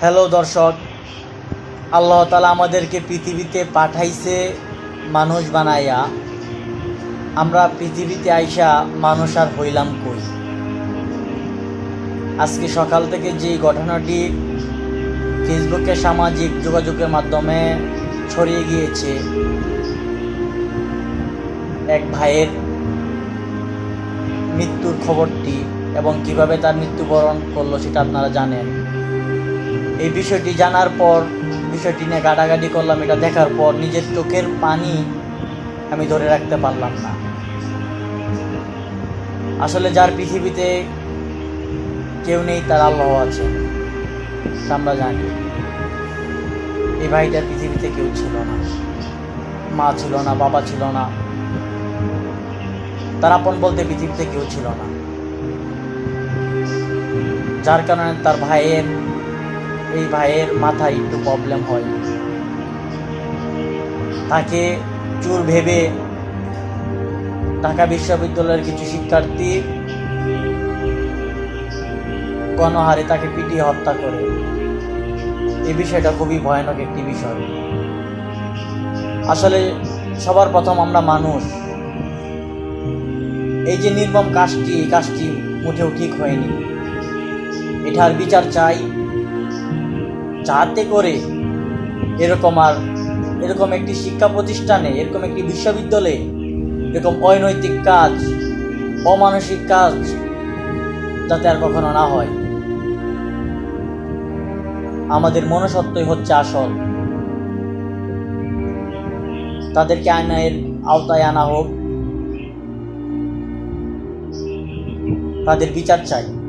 Hello দর্শক, আল্লাহ তালা আমাদেরকে পৃথিবীতে পাঠাইছে মানুষ বানাইয়া। আমরা পৃথিবীতে আইসা মানুষ আর হইলাম কই? আজকে সকাল থেকে যে ঘটনাটি ফেসবুকে সামাজিক যোগাযোগের মাধ্যমে ছড়িয়ে গিয়েছে, এক ভাইয়ের মৃত্যুর খবরটি এবং কীভাবে তার মৃত্যুবরণ করল সেটা আপনারা জানেন। এই বিষয়টি জানার পর, বিষয়টি নিয়ে গাটাগাটি করলাম, এটা দেখার পর নিজের চোখের পানি আমি ধরে রাখতে পারলাম না। আসলে যার পৃথিবীতে কেউ নেই, তার আল্লাহ আছে। আমরা জানি। এই ভাইটার পৃথিবীতে কেউ ছিল না। মা ছিল না, বাবা ছিল না। তার আপন বলতে পৃথিবীতে কেউ ছিল না। যার কারণে তার ভাইয়ের এই ভাইয়ের মাথায় একটু প্রবলেম হয়। তাকে চুর ভেবে ঢাকা বিশ্ববিদ্যালয়ের কিছু শিক্ষার্থী গণহারে তাকে পিটিয়ে হত্যা করে। এই বিষয়টা খুবই ভয়ানক একটি বিষয়। আসলে সবার প্রথম আমরা মানুষ। এই যে নির্মম কাজটি, এই কাজটি মোটেও ঠিক হয়নি। এটার বিচার চাই। যাতে করে এরকম আর এরকম একটি শিক্ষা প্রতিষ্ঠানে, এরকম একটি বিশ্ববিদ্যালয়ে এরকম অনৈতিক কাজ, অমানসিক কাজ যাতে আর কখনো না হয়। আমাদের মনসত্বই হচ্ছে আসল। তাদেরকে আইনের আওতায় আনা হোক। তাদের বিচার চাই।